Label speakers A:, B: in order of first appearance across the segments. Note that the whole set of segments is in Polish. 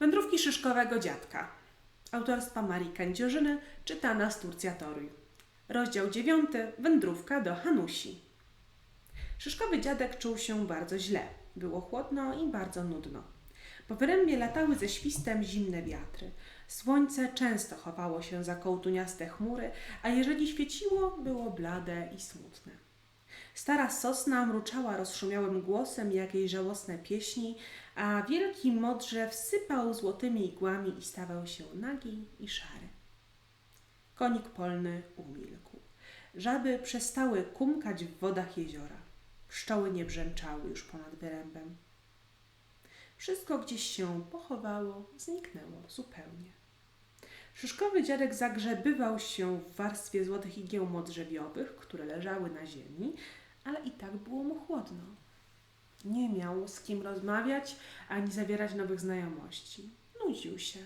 A: Wędrówki szyszkowego dziadka. Autorstwa Marii Kędziorzyny, czytana z Turcjatorium. Rozdział 9. Wędrówka do Hanusi. Szyszkowy dziadek czuł się bardzo źle. Było chłodno i bardzo nudno. Po wyrębie latały ze świstem zimne wiatry. Słońce często chowało się za kołtuniaste chmury, a jeżeli świeciło, było blade i smutne. Stara sosna mruczała rozszumiałym głosem jakiejś żałosne pieśni, a wielki modrzew sypał złotymi igłami i stawał się nagi i szary. Konik polny umilkł. Żaby przestały kumkać w wodach jeziora. Pszczoły nie brzęczały już ponad wyrębem. Wszystko gdzieś się pochowało, zniknęło zupełnie. Szyszkowy dziadek zagrzebywał się w warstwie złotych igieł modrzewiowych, które leżały na ziemi, ale i tak było mu chłodno. Nie miał z kim rozmawiać ani zawierać nowych znajomości. Nudził się.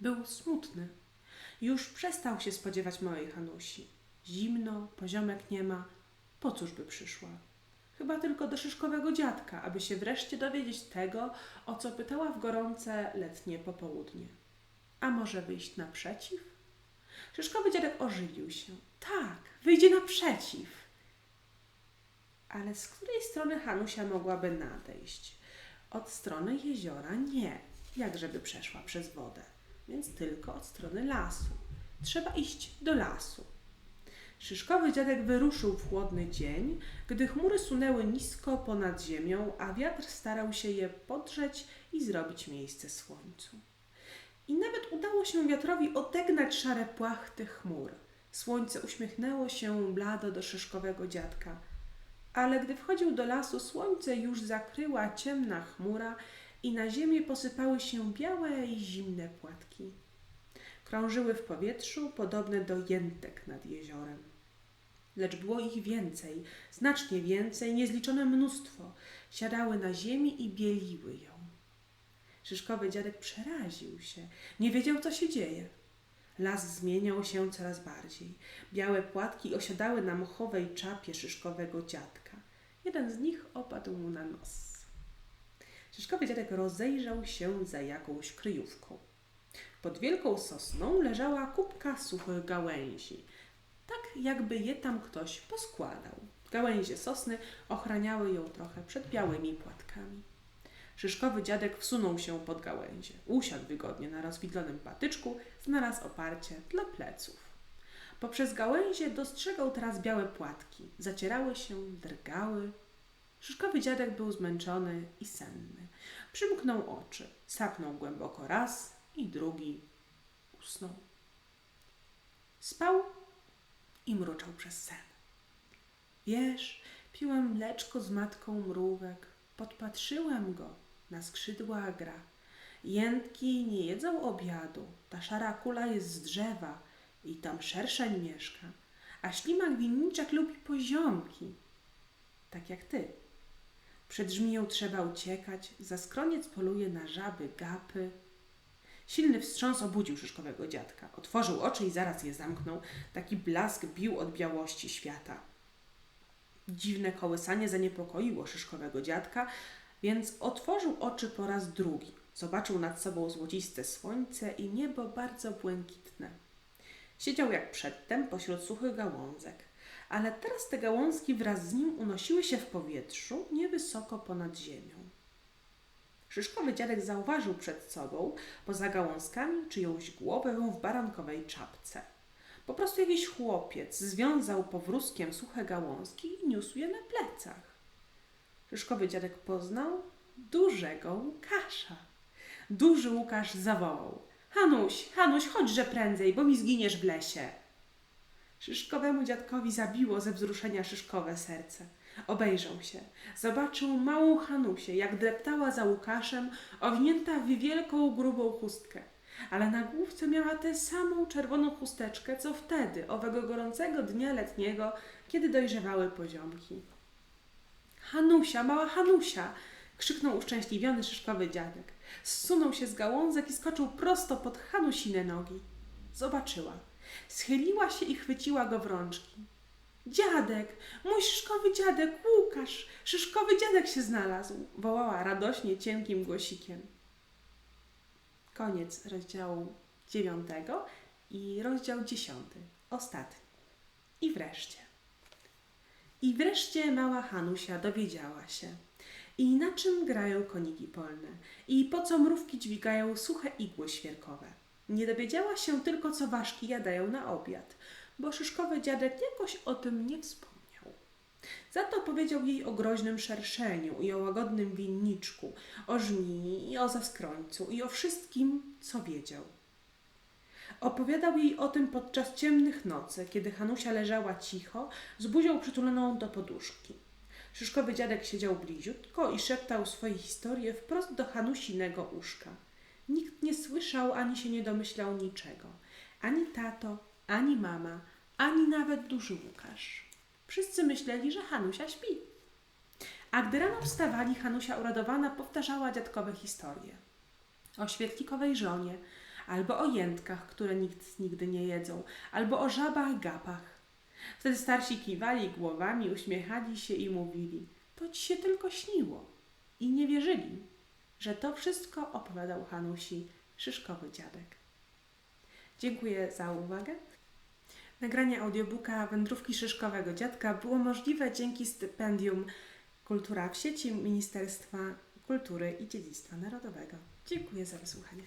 A: Był smutny. Już przestał się spodziewać małej Hanusi. Zimno, poziomek nie ma. Po cóż by przyszła? Chyba tylko do szyszkowego dziadka, aby się wreszcie dowiedzieć tego, o co pytała w gorące letnie popołudnie. A może wyjść naprzeciw? Szyszkowy dziadek ożywił się. Tak, wyjdzie naprzeciw. Ale z której strony Hanusia mogłaby nadejść? Od strony jeziora nie, jak żeby przeszła przez wodę, więc tylko od strony lasu. Trzeba iść do lasu. Szyszkowy dziadek wyruszył w chłodny dzień, gdy chmury sunęły nisko ponad ziemią, a wiatr starał się je podrzeć i zrobić miejsce słońcu. I nawet udało się wiatrowi odegnać szare płachty chmur. Słońce uśmiechnęło się blado do szyszkowego dziadka – ale gdy wchodził do lasu, słońce już zakryła ciemna chmura i na ziemię posypały się białe i zimne płatki. Krążyły w powietrzu, podobne do jętek nad jeziorem. Lecz było ich więcej, znacznie więcej, niezliczone mnóstwo. Siadały na ziemi i bieliły ją. Szyszkowy dziadek przeraził się, nie wiedział, co się dzieje. Las zmieniał się coraz bardziej. Białe płatki osiadały na mochowej czapie szyszkowego dziadka. Jeden z nich opadł mu na nos. Szyszkowy dziadek rozejrzał się za jakąś kryjówką. Pod wielką sosną leżała kubka suchych gałęzi, tak jakby je tam ktoś poskładał. Gałęzie sosny ochraniały ją trochę przed białymi płatkami. Szyszkowy dziadek wsunął się pod gałęzie. Usiadł wygodnie na rozwidlonym patyczku, znalazł oparcie dla pleców. Poprzez gałęzie dostrzegał teraz białe płatki. Zacierały się, drgały. Szyszkowy dziadek był zmęczony i senny. Przymknął oczy, sapnął głęboko raz i drugi. Usnął. Spał i mruczał przez sen. Wiesz, piłem mleczko z matką mrówek, podpatrzyłem go, na skrzydła gra. Jętki nie jedzą obiadu, ta szara kula jest z drzewa i tam szerszeń mieszka, a ślimak winniczek lubi poziomki, tak jak ty. Przed żmiją trzeba uciekać, za skroniec poluje na żaby, gapy. Silny wstrząs obudził szyszkowego dziadka. Otworzył oczy i zaraz je zamknął. Taki blask bił od białości świata. Dziwne kołysanie zaniepokoiło szyszkowego dziadka, więc otworzył oczy po raz drugi. Zobaczył nad sobą złociste słońce i niebo bardzo błękitne. Siedział jak przedtem pośród suchych gałązek, ale teraz te gałązki wraz z nim unosiły się w powietrzu niewysoko ponad ziemią. Szyszkowy dziadek zauważył przed sobą, poza gałązkami, czyjąś głowę w barankowej czapce. Po prostu jakiś chłopiec związał powrózkiem suche gałązki i niósł je na plecach. Szyszkowy dziadek poznał dużego Łukasza. Duży Łukasz zawołał. Hanuś, Hanuś, chodźże prędzej, bo mi zginiesz w lesie. Szyszkowemu dziadkowi zabiło ze wzruszenia szyszkowe serce. Obejrzał się. Zobaczył małą Hanusię, jak dreptała za Łukaszem, owinięta w wielką, grubą chustkę. Ale na główce miała tę samą czerwoną chusteczkę, co wtedy, owego gorącego dnia letniego, kiedy dojrzewały poziomki. Hanusia, mała Hanusia! Krzyknął uszczęśliwiony szyszkowy dziadek. Zsunął się z gałązek i skoczył prosto pod Hanusine nogi. Zobaczyła. Schyliła się i chwyciła go w rączki. Dziadek, mój szyszkowy dziadek, Łukasz, szyszkowy dziadek się znalazł, wołała radośnie cienkim głosikiem. koniec rozdziału dziewiątego i rozdział dziesiąty, ostatni. I wreszcie. I wreszcie mała Hanusia dowiedziała się. I na czym grają koniki polne? I po co mrówki dźwigają suche igły świerkowe? Nie dowiedziała się tylko, co ważki jadają na obiad, bo szyszkowy dziadek jakoś o tym nie wspomniał. Za to powiedział jej o groźnym szerszeniu i o łagodnym winniczku, o żmii i o zaskrońcu i o wszystkim, co wiedział. Opowiadał jej o tym podczas ciemnych nocy, kiedy Hanusia leżała cicho, z buzią przytuloną do poduszki. Szyszkowy dziadek siedział bliziutko i szeptał swoje historie wprost do Hanusinego uszka. Nikt nie słyszał ani się nie domyślał niczego. Ani tato, ani mama, ani nawet duży Łukasz. Wszyscy myśleli, że Hanusia śpi. A gdy rano wstawali, Hanusia uradowana powtarzała dziadkowe historie. O świetlikowej żonie, albo o jętkach, które nikt nigdy nie jedzą, albo o żabach gapach. Wtedy starsi kiwali głowami, uśmiechali się i mówili: To ci się tylko śniło. I nie wierzyli, że to wszystko opowiadał Hanusi szyszkowy dziadek. Dziękuję za uwagę. Nagranie audiobooka Wędrówki Szyszkowego Dziadka było możliwe dzięki stypendium Kultura w sieci Ministerstwa Kultury i Dziedzictwa Narodowego. Dziękuję za wysłuchanie.